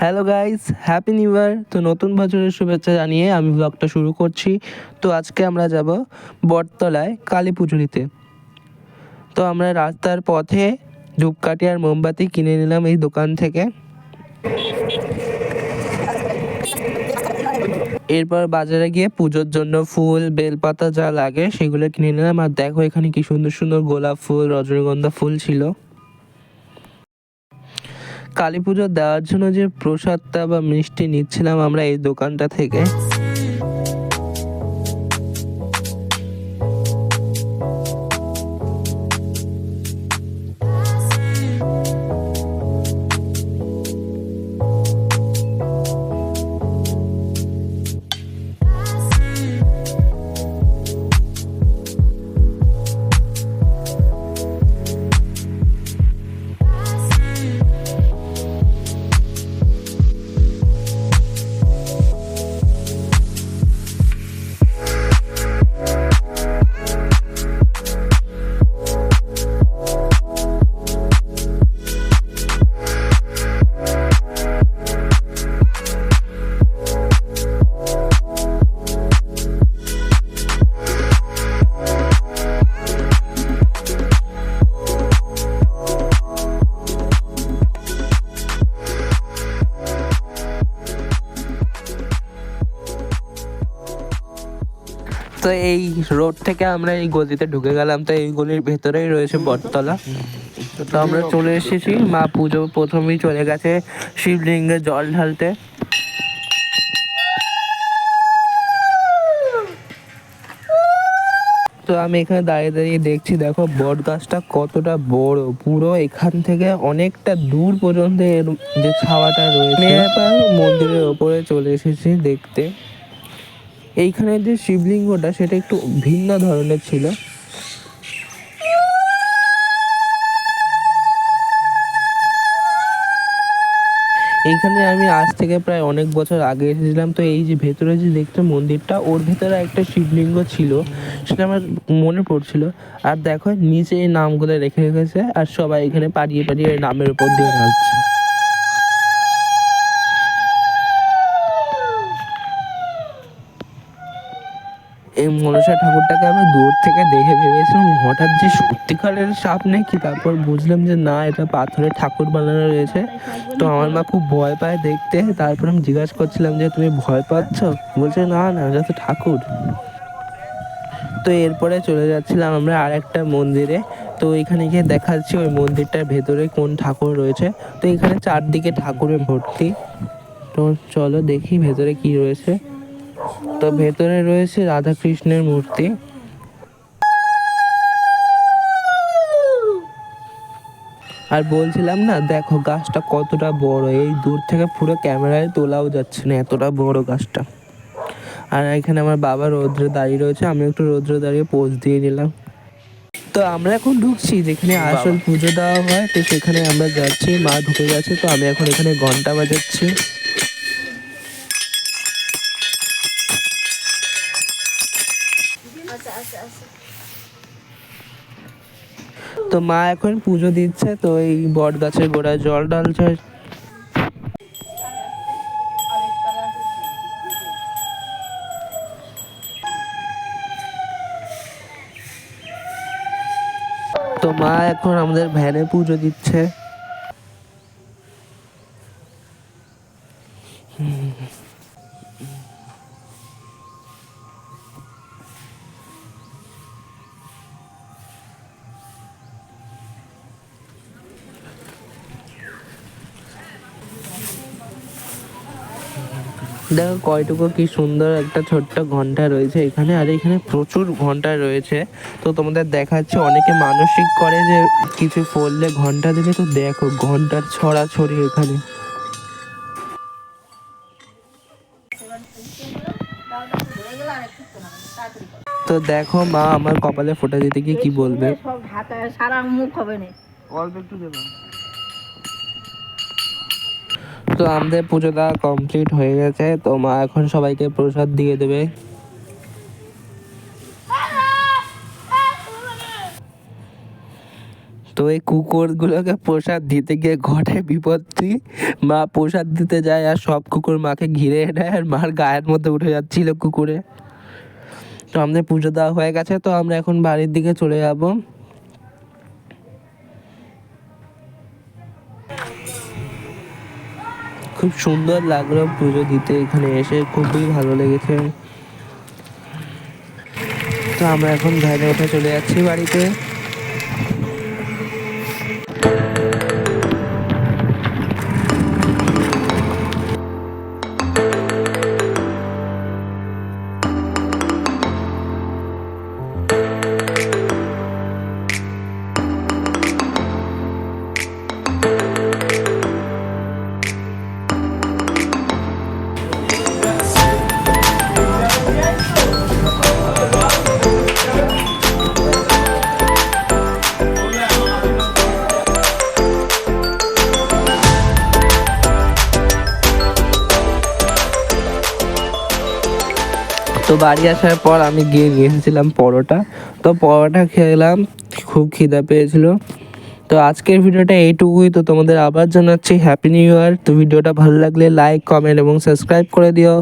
Hello guys happy new year তো নতুন বছরের শুভেচ্ছা জানিয়ে আমি ব্লগটা শুরু করছি। তো আজকে আমরা যাব বটতলায় কালী পুজো দিতে তো আমরা রাস্তার পথে ধূপকাঠি আর মোমবাতি কিনে নিলাম এই দোকান থেকে। এরপর বাজারে গিয়ে পুজোর জন্য ফুল, বেলপাতা যা লাগে সেগুলো কিনে নিলাম। আর দেখো এখানে কি সুন্দর সুন্দর গোলাপ ফুল, রজনীগন্ধা ফুল ছিল। কালী পুজো দেওয়ার জন্য যে প্রসাদটা বা মিষ্টি নিচ্ছিলাম আমরা এই দোকানটা থেকে তো এই রোড থেকে আমরা এই গলিতে ঢুকে গেলাম। তো এই গলির ভেতরেই রয়েছে বটতলা। তো আমরা চলে এসেছি। মা পুজো প্রথমেই চলে গেছে শিবলিঙ্গে জল ঢালতে। তো আমি এখানে দাঁড়িয়ে দাঁড়িয়ে দেখছি, দেখো বট গাছটা কতটা বড়। পুরো এখান থেকে অনেকটা দূর পর্যন্ত এর যে ছাওয়াটা রয়েছে। মন্দিরের ওপরে চলে এসেছি দেখতে। এইখানে যে শিবলিঙ্গটা সেটা একটু ভিন্ন ধরনের ছিল। এইখানে আমি আজ থেকে প্রায় অনেক বছর আগে এসেছিলাম, তো এই যে ভেতরে যে দেখতে মন্দিরটা, ওর ভেতরে একটা শিবলিঙ্গ ছিল, সেটা আমার মনে পড়ছিল। আর দেখো, নিচে এই নামগুলো রেখে রেখেছে আর সবাই এখানে পাড়িয়ে পাড়িয়ে নামের উপর দিয়ে ঢালছে এই মনসা ঠাকুরটাকে আমি দূর থেকে দেখে ভেবেছিলাম, হঠাৎ যে সত্যিকারের সাপ নাকি? তারপর বুঝলাম যে না, এটা পাথরের ঠাকুর বানানো রয়েছে। তো আমার মা খুব ভয় পায় দেখতে। তারপর আমি জিজ্ঞাসা করছিলাম যে, তুমি ভয় পাচ্ছ? বলছে, না না, এটা তো ঠাকুর। তো এরপরে চলে যাচ্ছিলাম আমরা আর একটা মন্দিরে। তো এখানে গিয়ে দেখাচ্ছি ওই মন্দিরটার ভেতরে কোন ঠাকুর রয়েছে। তো এখানে চারদিকে ঠাকুরে ভর্তি তো চলো দেখি ভেতরে কি রয়েছে। তো ভেতরে রয়েছে রাধা কৃষ্ণের মূর্তি। আর বলছিলাম না দেখো গাছটা কতটা বড় এই দূর থেকে পুরো ক্যামেরায় তোলাও যাচ্ছে না এতটা বড় গাছটা। আর এখানে আমার বাবা রৌদ্রে দাঁড়িয়ে রয়েছে আমি একটু রৌদ্রে দাঁড়িয়ে পোজ দিয়ে নিলাম। তো আমরা এখন ঢুকছি যেখানে আসল পুজো দেওয়া হয় তো সেখানে আমরা যাচ্ছি মা ঢুকে গেছে তো আমি এখন এখানে ঘণ্টা বাজাচ্ছি। তো মা এখন পুজো দিচ্ছে, তো এই বট গাছের গোড়ায় জল ঢালছে। তো মা এখন আমাদের ভ্যানে পুজো দিচ্ছে। দেখো কয়টুকু কি সুন্দর একটা ছোট্ট ঘণ্টা রয়েছে এখানে। আর এখানে প্রচুর ঘণ্টা রয়েছে। তো তোমাদের দেখাচ্ছে অনেকে মানসিক করে যে কিছু পড়লে ঘণ্টা দিলে। তো দেখো ঘণ্টার ছড়াছড়ি এখানে। তো দেখো মা আমার কপালে ফোটা দিতে গিয়ে কি বলবে? সব সারা মুখ হবে না। অল্প একটু দেবো। তো আমাদের পুজোটা কমপ্লিট হয়ে গেছে। তো মা এখন সবাইকে প্রসাদ দিয়ে দেবে। তো ওই কুকুরগুলোকে প্রসাদ দিতে গিয়ে ঘটে বিপত্তি। মা প্রসাদ দিতে যায় আর সব কুকুর মাকে ঘিরে নেয় আর মার গায়ের মধ্যে উঠে যাচ্ছিল কুকুরে। তো আমাদের পুজো দেওয়া হয়ে গেছে, তো আমরা এখন বাড়ির দিকে চলে যাব। খুব সুন্দর লাগল পুজো দিতে এখানে এসে, খুবই ভালো লেগেছে। তো আমরা এখন ভ্যানে উঠে চলে যাচ্ছি বাড়িতে। বাড়ি আসার পর আমি গিয়ে নিয়ে এসেছিলাম পরোটা। তো পরোটা খেলাম, খুব খিদা পেয়েছিল। তো আজকের ভিডিওটা এইটুকুই। তো তোমাদের আবার জানাচ্ছি হ্যাপি নিউ ইয়ার তো ভিডিওটা ভালো লাগলে লাইক কমেন্ট এবং সাবস্ক্রাইব করে দিও।